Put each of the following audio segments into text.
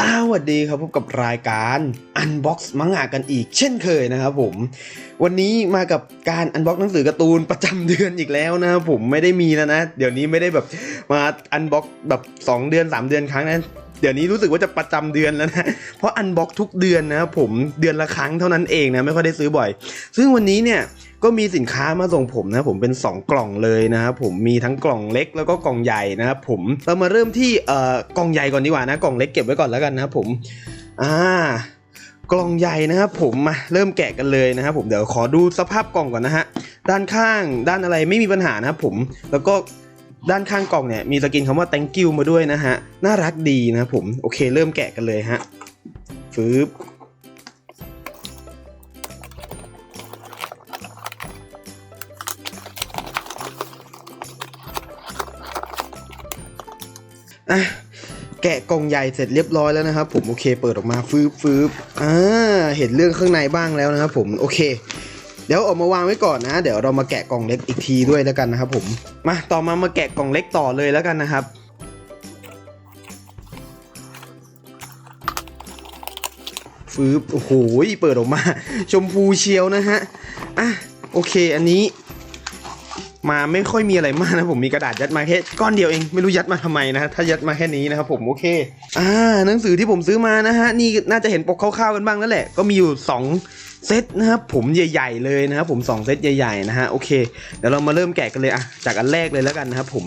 สวัสดีครับพบกับรายการ Unbox มังงะกันอีก เช่นเคยนะครับผม วันนี้มากับการ Unbox หนังสือการ์ตูนประจำเดือนอีกแล้วนะครับผมไม่ได้มีแล้วนะ เดี๋ยวนี้ไม่ได้แบบมา Unbox แบบ 2 เดือน 3 เดือนครั้งนะ เดี๋ยวนี้รู้สึกว่าจะประจำเดือนแล้วนะ เพราะ Unbox ทุกเดือนนะครับผมเดือนละครั้งเท่านั้นเองนะไม่ค่อยได้ซื้อบ่อย ซึ่งวันนี้เนี่ยก็มีสินค้ามาส่งผมนะผมเป็น 2 กล่องเลยนะครับผมมีทั้งกล่องเล็กแล้วก็กล่องใหญ่นะครับผมเรามาเริ่มที่เอ่อกล่องใหญ่ก่อนดีกว่านะกล่องเล็กเก็บไว้ก่อนแล้วกันนะครับผมอ่ากล่องใหญ่นะครับผมมาเริ่มแกะกันเลยนะครับผมเดี๋ยวขอดูสภาพกล่องก่อนนะฮะด้านข้างด้านอะไรไม่มีปัญหานะครับผมแล้วก็ ด้านข้างกล่องเนี่ยมีสกินคำว่า thank you มาด้วยนะฮะ น่ารักดีนะผม โอเคเริ่มแกะกันเลยฮะฟืบอะแกะกล่องใหญ่เสร็จเรียบร้อยแล้วนะครับผมโอเคเปิดออกมาฟืบฟืบอ่าเห็นเรื่องข้างในบ้างแล้วนะครับผมโอเค เดี๋ยวเออกมาวางไว้ก่อนนะ เดี๋ยวเรามาแกะกล่องเล็กอีกทีด้วยแล้วกันนะครับผม มาต่อมามาแกะกล่องเล็กต่อเลยแล้วกันนะครับ ฟืบโอ้โหเปิดออกมา ชมพูเชียวนะฮะ อะโอเคอันนี้ มาไม่ค่อยมีอะไรมากนะผมมีกระดาษยัดมาแค่ก้อนเดียวเองไม่รู้ยัดมาทำไมนะถ้ายัดมาแค่นี้นะครับผมโอเค อ่าหนังสือที่ผมซื้อมานะฮะนี่น่าจะเห็นปกคร่าวๆกันบ้างแล้วแหละก็มีอยู่2 เซตนะครับผมใหญ่ๆเลยนะครับผม2เซตใหญ่ๆนะฮะโอเคเดี๋ยวเรามาเริ่มแกะกันเลยอะจากอันแรกเลยแล้วกันนะครับผม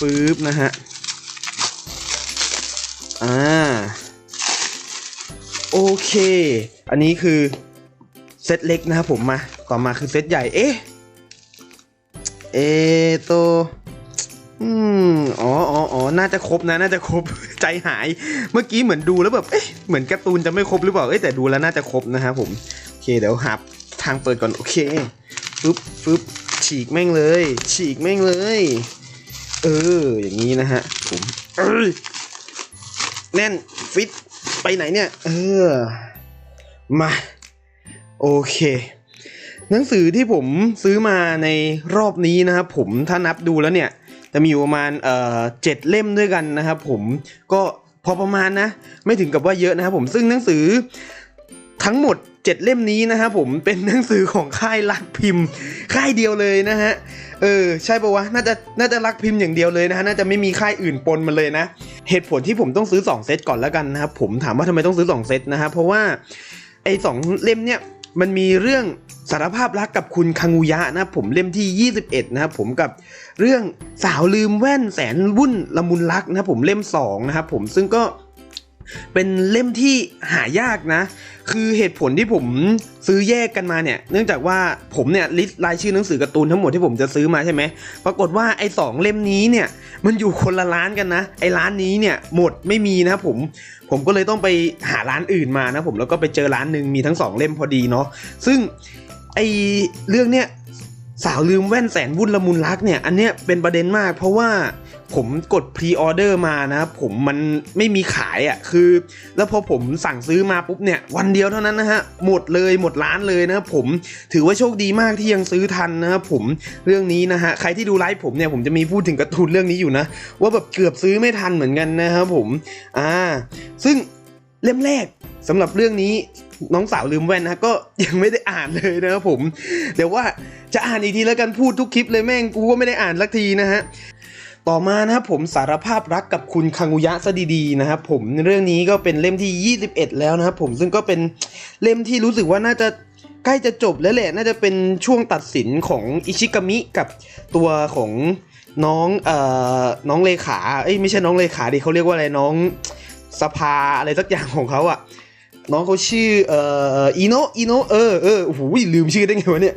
ปึ๊บนะฮะอ่าโอเค อันนี้คือเซตเล็กนะครับผมมาต่อมาคือเซตใหญ่เอ๊ะเอโตอืมอ๋ออ๋ออ๋อน่าจะครบนะ น่าจะครบ ใจหาย เมื่อกี้เหมือนดูแล้วแบบ เอ๊ะ เหมือนการ์ตูนจะไม่ครบหรือเปล่า เอ้ยแต่ดูแล้วน่าจะครบนะครับผม เคเดี๋ยวหาทางเปิดก่อนโอเคฟึบฟึบฉีกแม่งเลย ฉีกแม่งเลย เอออย่างนี้นะฮะผมเอ้ยแน่นฟิตไปไหนเนี่ย เออ มา โอเค หนังสือที่ผมซื้อมาในรอบนี้นะครับผมถ้านับดูแล้วเนี่ย จะมีอยู่ประมาณเอ่อเจ็ดเล่มด้วยกันนะครับผมก็พอประมาณนะ ไม่ถึงกับว่าเยอะนะครับผมซึ่งหนังสือทั้งหมด 7เล่มนี้นะครับผมเป็นหนังสือของค่ายรักพิมพ์ ค่ายเดียวเลยนะฮะเออใช่ปะวะน่าจะน่าจะรักพิมพ์อย่างเดียวเลยนะฮะน่าจะไม่มีค่ายอื่นปนมาเลยนะ เหตุผลที่ผมต้องซื้อ 2 เซตก่อนแล้วกันนะครับผมถามว่าทำไมต้องซื้อ 2 เซตนะฮะเพราะว่าไอ้สองเล่มเนี่ยมันมีเรื่องสารภาพรักกับคุณคังุยะนะผมเล่มที่ 21 นะครับผมกับเรื่องสาวลืมแว่นแสนวุ่นละมุนรักนะครับผมเล่ม2นะครับผมซึ่งก็ เป็นเล่มที่หายากนะ คือเหตุผลที่ผมซื้อแยกกันมาเนี่ย เนื่องจากว่าผมเนี่ยลิสต์รายชื่อหนังสือการ์ตูนทั้งหมดที่ผมจะซื้อมาใช่ไหม ปรากฏว่าไอ้สองเล่มนี้เนี่ย มันอยู่คนละร้านกันนะ ไอ้ร้านนี้เนี่ยหมดไม่มีนะครับผม ผมก็เลยต้องไปหาร้านอื่นมานะผม แล้วก็ไปเจอร้านหนึ่งมีทั้งสองเล่มพอดีเนาะ ซึ่งไอ้เรื่องเนี้ยสาวลืมแว่นแสนวุ่นละมุนรักเนี่ย อันเนี้ยเป็นประเด็นมากเพราะว่า ผมกดพรีออเดอร์มานะครับผมมันไม่มีขายอะ่ะคือ แล้วพอผมสั่งซื้อมาปุ๊บเนี่ยวันเดียวเท่านั้นนะฮะหมดเลยหมดร้านเลยนะผมถือว่าโชคดีมากที่ยังซื้อทันนะครับผมเรื่องนี้นะฮะใครที่ดูไลฟ์ผมเนี่ยผมจะมีพูดถึงการ์ตูนเรื่องนี้อยู่นะ ว่าแบบเกือบซื้อไม่ทันเหมือนกันนะครับผมอ่าซึ่งเล่มแรกสำหรับเรื่องนี้น้องสาวลืมแว่นนะก็ยังไม่ได้อ่านเลยนะครับผม เดี๋ยวว่าจะอ่านอีกทีแล้วกันพูดทุกคลิปเลยแม่งกูก็ไม่ได้อ่านสักทีนะฮะ ต่อมานะครับผมสารภาพรักกับคุณคังุยะซะดีๆนะครับผมเรื่องนี้ก็เป็นเล่มที่ 21 แล้วนะครับผมซึ่งก็เป็นเล่มที่รู้สึกว่าน่าจะใกล้จะจบแล้วแหละ น่าจะเป็นช่วงตัดสินของอิชิกามิกับตัวของน้องเอ่อน้องเลขาเอ้ยไม่ใช่น้องเลขาดิเขาเรียกว่าอะไรน้องสภาอะไรสักอย่างของเขาอะน้องเขาชื่อเอ่ออีโนอีโนเออเออโอ้โหลืมชื่อได้ไงวะเนี่ย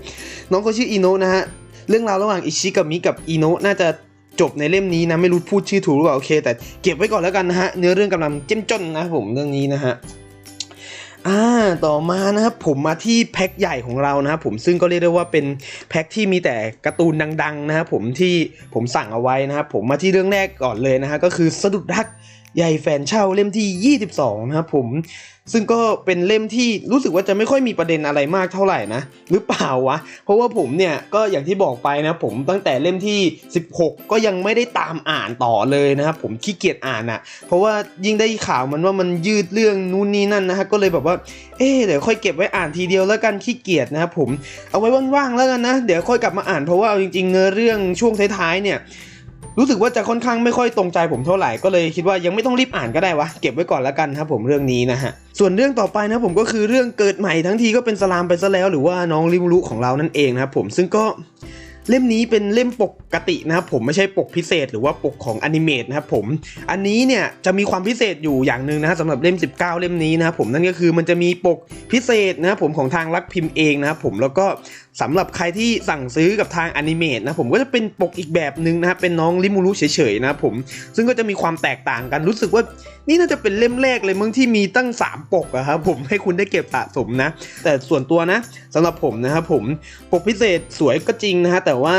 น้องเขาชื่ออีโนนะฮะเรื่องราวระหว่างอิชิกามิกับอีโนน่าจะ จบในเล่มนี้นะ ไม่รู้พูดชื่อถูกหรือเปล่าโอเค แต่เก็บไว้ก่อนแล้วกันนะฮะ เนื้อเรื่องกำลังเจ้มจนนะผมเรื่องนี้นะฮะอ่าต่อมานะครับผมมาที่แพ็คใหญ่ของเรานะครับผมซึ่งก็เรียกได้ว่าเป็นแพ็คที่มีแต่การ์ตูนดัง ๆ นะครับผมที่ผมสั่งเอาไว้นะครับผมมาที่เรื่องแรกก่อนเลยนะฮะก็คือสะดุดรัก ใหญ่แฟนเช่าเล่มที่ 22 นะครับผม ซึ่งก็เป็นเล่มที่รู้สึกว่าจะไม่ค่อยมีประเด็นอะไรมากเท่าไหร่นะ หรือเปล่าวะ เพราะว่าผมเนี่ยก็อย่างที่บอกไปนะผมตั้งแต่เล่มที่ 16 ก็ยังไม่ได้ตามอ่านต่อเลยนะครับผมขี้เกียจอ่านอะ่ะ เพราะว่ายิ่งได้ข่าวมันว่ามันยืดเรื่องนู่นนี่นั่นนะฮะก็เลยแบบว่า เอ๊เดี๋ยวค่อยเก็บไว้อ่านทีเดียวแล้วกันขี้เกียจนะครับผมเอาไว้ว่างๆแล้วกันนะ เดี๋ยวค่อยกลับมาอ่านเพราะว่าเอาจริงๆเนื้อเรื่องช่วงท้ายๆเนี่ย รู้สึกว่าจะค่อนข้างไม่ค่อยตรงใจผมเท่าไหร่ก็เลยคิดว่ายังไม่ต้องรีบอ่านก็ได้วะเก็บไว้ก่อนแล้วกันครับผมเรื่องนี้นะฮะส่วนเรื่องต่อไปนะผมก็คือเรื่องเกิดใหม่ทั้งทีก็เป็นสลามไปซะแล้ว หรือว่าน้องริมรุของเรานั่นเองนะครับผมซึ่งก็เล่มนี้เป็นเล่มปกตินะครับผมไม่ใช่ปกพิเศษหรือว่าปกของอนิเมตนะครับผมอันนี้เนี่ยจะมีความพิเศษอยู่อย่างหนึ่งนะฮะสำหรับเล่ม 19 เล่มนี้นะครับผมนั่นก็คือมันจะมีปกพิเศษนะครับผมของทางรักพิมพ์เองนะครับผมแล้วก็สำหรับใครที่สั่งซื้อกับทางอนิเมตนะผมก็จะเป็นปกอีกแบบหนึ่งนะครับเป็นน้องริมูรุเฉยๆนะผมซึ่งก็จะมีความแตกต่างกันรู้สึกว่านี่น่าจะเป็นเล่มแรกเลยมึงที่มีตั้ง 3 ปกอะครับผมให้คุณได้เก็บสะสมนะ แต่ส่วนตัวนะสำหรับผมนะครับผมปกพิเศษสวยก็จริงนะฮะแต่ว่า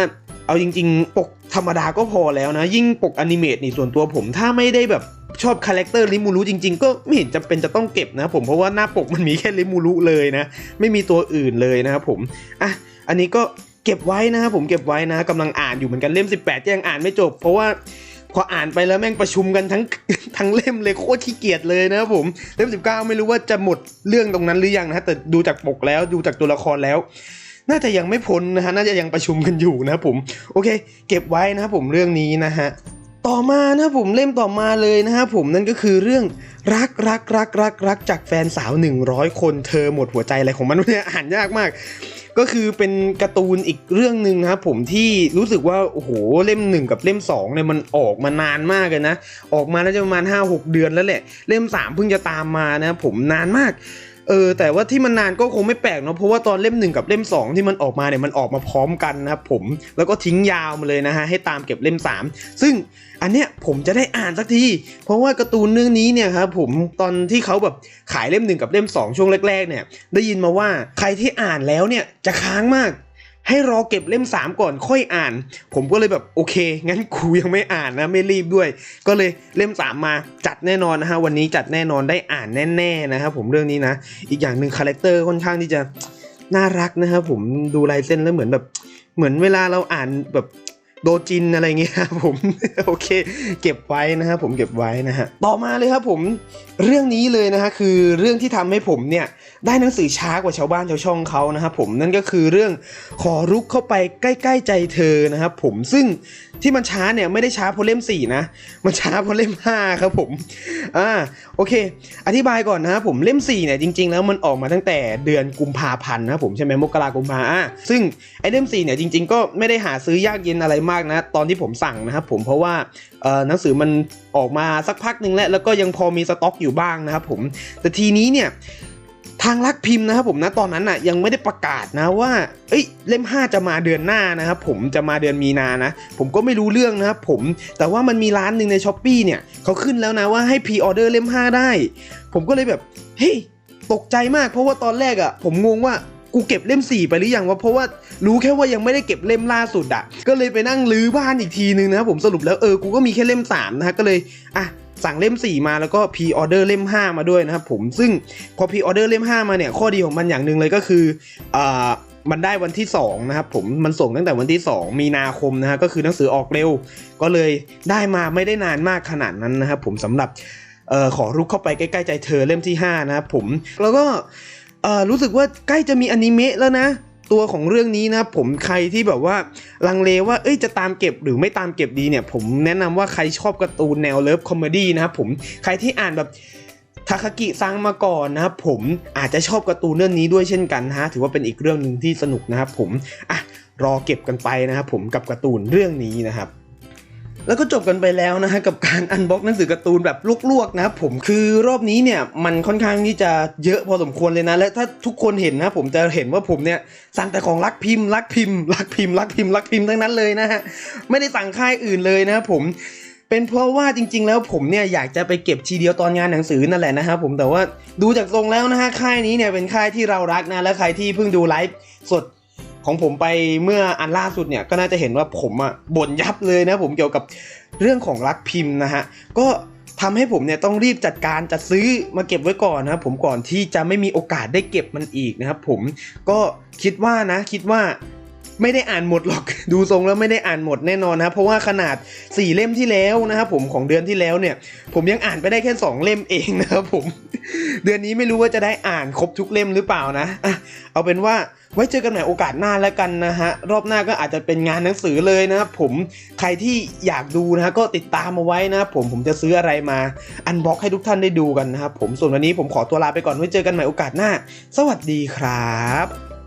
เอาจริง ๆ ปกธรรมดาก็พอแล้วนะ ยิ่งปกอนิเมตนี่ส่วนตัวผมถ้าไม่ได้แบบ ชอบคาแรคเตอร์ริมูรุจริง ๆ ก็ไม่เห็นจะเป็นจะต้องเก็บนะผมเพราะว่าหน้าปกมันมีแค่ริมูรุเลยนะ ไม่มีตัวอื่นเลยนะครับผมอะอันนี้ก็เก็บไว้นะครับผมเก็บไว้นะกำลังอ่านอยู่เหมือนกันเล่ม 18 ยังอ่านไม่จบ เพราะว่าพออ่านไปแล้วแม่งประชุมกันทั้งทั้งเล่มเลยโคตรขี้เกียจเลยนะครับผมเล่ม 19 ไม่รู้ว่าจะหมดเรื่องตรงนั้นหรือยังนะฮะแต่ดูจากปกแล้วดูจากตัวละครแล้ว น่าจะยังไม่พ้นนะฮะน่าจะยังประชุมกันอยู่นะครับผม โอเค เก็บไว้นะครับผมเรื่องนี้นะฮะ ต่อมานะผมเล่มต่อมาเลยนะครับผมนั่นก็คือเรื่องรักรักรักรักรักจากแฟนสาว 100 คนเธอหมดหัวใจอะไรของมันเนี่ยอ่านยากมาก ก็คือเป็นการ์ตูนอีกเรื่องหนึ่งครับผมที่รู้สึกว่าโอ้โหเล่มหนึ่งกับเล่ม2เนี่ยมันออกมานานมากเลยนะ ออกมาน่าจะประมาณ 5-6 เดือนแล้วแหละ เล่ม 3 เพิ่งจะตามมานะผมนานมาก เออแต่ว่าที่มันนานก็คงไม่แปลกเนาะเพราะว่าตอนเล่มหนึ่งกับเล่ม 2 ที่มันออกมาเนี่ยมันออกมาพร้อมกันนะครับผมแล้วก็ทิ้งยาวมาเลยนะฮะให้ตามเก็บเล่ม 3 ซึ่งอันเนี้ยผมจะได้อ่านสักที เพราะว่าการ์ตูนเรื่องนี้เนี่ยครับผมตอนที่เขาแบบขายเล่มหนึ่งกับเล่ม 2 ช่วงแรกๆเนี่ยได้ยินมาว่าใครที่อ่านแล้วเนี่ยจะค้างมาก ให้รอเก็บเล่ม 3 ก่อนค่อยอ่าน ผมก็เลยแบบโอเค งั้นกูยังไม่อ่านนะไม่รีบด้วย ก็เลยเล่ม 3 มาจัดแน่นอนนะฮะวันนี้จัดแน่นอนได้อ่านแน่ๆนะครับผมเรื่องนี้นะ อีกอย่างหนึ่งคาแรคเตอร์ค่อนข้างที่จะน่ารักนะครับผมดูลายเส้นแล้วเหมือนแบบเหมือนเวลาเราอ่านแบบ โดจินอะไรเงี้ยครับผมโอเค เก็บไว้นะครับผมเก็บไว้นะฮะต่อมาเลยครับผมเรื่องนี้เลยนะฮะคือเรื่องที่ทำให้ผมเนี่ยได้หนังสือช้ากว่าชาวบ้านชาวช่องเขานะครับผมนั่นก็คือเรื่องขอรุกเข้าไปใกล้ ๆ ใจเธอนะครับผมซึ่งที่มันช้าเนี่ยไม่ได้ช้าเพราะเล่ม4นะมันช้าเพราะเล่ม5ครับผมอ่าโอเค อธิบายก่อนนะครับผมเล่ม4เนี่ยจริง ๆ แล้วมันออกมาตั้งแต่เดือนกุมภาพันธ์นะครับผมใช่ไหมมกรากุมภาอะซึ่งไอ้เล่ม4เนี่ยจริง ๆ ก็ไม่ได้หาซื้อยากเย็นอะไรมากนะ ตอนที่ผมสั่งนะครับผมเพราะว่าหนังสือมันออกมาสักพักหนึ่งแล้วแล้วก็ยังพอมีสต็อกอยู่บ้างนะครับผมแต่ทีนี้เนี่ยทางรักพิมพ์นะครับผมนะตอนนั้นน่ะยังไม่ได้ประกาศนะว่าเอ้ยเล่ม 5 จะมาเดือนหน้านะครับผมจะมาเดือนมีนานะ ผมก็ไม่รู้เรื่องนะครับผมแต่ว่ามันมีร้านหนึ่งในช้อปปีเนี่ยเขาขึ้นแล้วนะว่าให้พรีออเดอร์เล่ม 5 ได้ ผมก็เลยแบบเฮ้ยตกใจมากเพราะว่าตอนแรกอะ่ะผมงงว่า กูเก็บเล่ม4ไปหรือยังวะเพราะว่ารู้แค่ว่ายังไม่ได้เก็บเล่มล่าสุดอะ่ะก็เลยไปนั่งลื้อบ้านอีกทีนึงนะครับผมสรุปแล้วเออกูก็มีแค่เล่ม3นะฮะก็เลยอะสั่งเล่ม 4 มาแล้วก็พรีออเดอร์เล่ม 5 มาด้วยนะครับผมซึ่งพอพรีออเดอร์เล่ม 5 มาเนี่ยข้อดีของมันอย่างหนึ่งเลยก็คืออ่ามันได้วันที่ 2 นะครับผมมันส่งตั้งแต่วันที่ 2 มีนาคมนะฮะก็คือหนังสือออกเร็ว ก็เลยได้มาไม่ได้นานมากขนาดนั้นนะครับผมสำหรับเอ่อขอรุกเข้าไปใกล้ๆใจเธอเล่มที่ 5 นะครับผมแล้วก็ เอ่อรู้สึกว่าใกล้จะมีอนิเมะแล้วนะ ตัวของเรื่องนี้นะ ผมใครที่แบบว่าลังเลว่าเอ้ยจะตามเก็บหรือไม่ตามเก็บดีเนี่ย ผมแนะนำว่าใครชอบการ์ตูนแนวเลิฟคอมเมดี้นะครับผมใครที่อ่านแบบทาคากิซังมาก่อนนะครับผมอาจจะชอบการ์ตูนเรื่องนี้ด้วยเช่นกันนะฮะถือว่าเป็นอีกเรื่องหนึ่งที่สนุกนะครับผมอะรอเก็บกันไปนะครับผมกับการ์ตูนเรื่องนี้นะครับ แล้วก็จบกันไปแล้วนะฮะกับการอันบ็อกหนังสือการ์ตูนแบบลวกๆนะครับผมคือรอบนี้เนี่ยมันค่อนข้างที่จะเยอะพอสมควรเลยนะ และถ้าทุกคนเห็นนะผมจะเห็นว่าผมเนี่ยสั่งแต่ของรักพิมพ์รักพิมพ์รักพิมพ์รักพิมพ์รักพิมพ์ทั้งนั้นเลยนะฮะไม่ได้สั่งค่ายอื่นเลยนะครับผมเป็นเพราะว่าจริง ๆ แล้วผมเนี่ยอยากจะไปเก็บทีเดียวตอนงานหนังสือนั่นแหละนะครับผมแต่ว่าดูจากทรงแล้วนะฮะค่ายนี้เนี่ยเป็นค่ายที่เรารักนะและใครที่เพิ่งดูไลฟ์สด ของผมไปเมื่ออันล่าสุดเนี่ยก็น่าจะเห็นว่าผมอะบ่นยับเลยนะผมเกี่ยวกับเรื่องของรักพิมพ์นะฮะก็ทำให้ผมเนี่ยต้องรีบจัดการจัดซื้อมาเก็บไว้ก่อนนะครับผมก่อนที่จะไม่มีโอกาสได้เก็บมันอีกนะครับผมก็คิดว่านะคิดว่าไม่ได้อ่านหมดหรอกดูทรงแล้วไม่ได้อ่านหมดแน่นอนนะเพราะว่าขนาด 4 เล่มที่แล้วนะครับผมของเดือนที่แล้วเนี่ย ผมยังอ่านไปได้แค่ 2 เล่มเองนะครับผม เดือนนี้ไม่รู้ว่าจะได้อ่านครบทุกเล่มหรือเปล่านะเอาเป็นว่า ไว้เจอกันใหม่โอกาสหน้าแล้วกันนะฮะ รอบหน้าก็อาจจะเป็นงานหนังสือเลยนะครับผมใครที่อยากดูนะฮะก็ติดตามมาไว้นะผมผมจะซื้ออะไรมา อันบ็อกให้ทุกท่านได้ดูกันนะครับผมส่วนวันนี้ผมขอตัวลาไปก่อนไว้เจอกันใหม่โอกาสหน้า สวัสดีครับ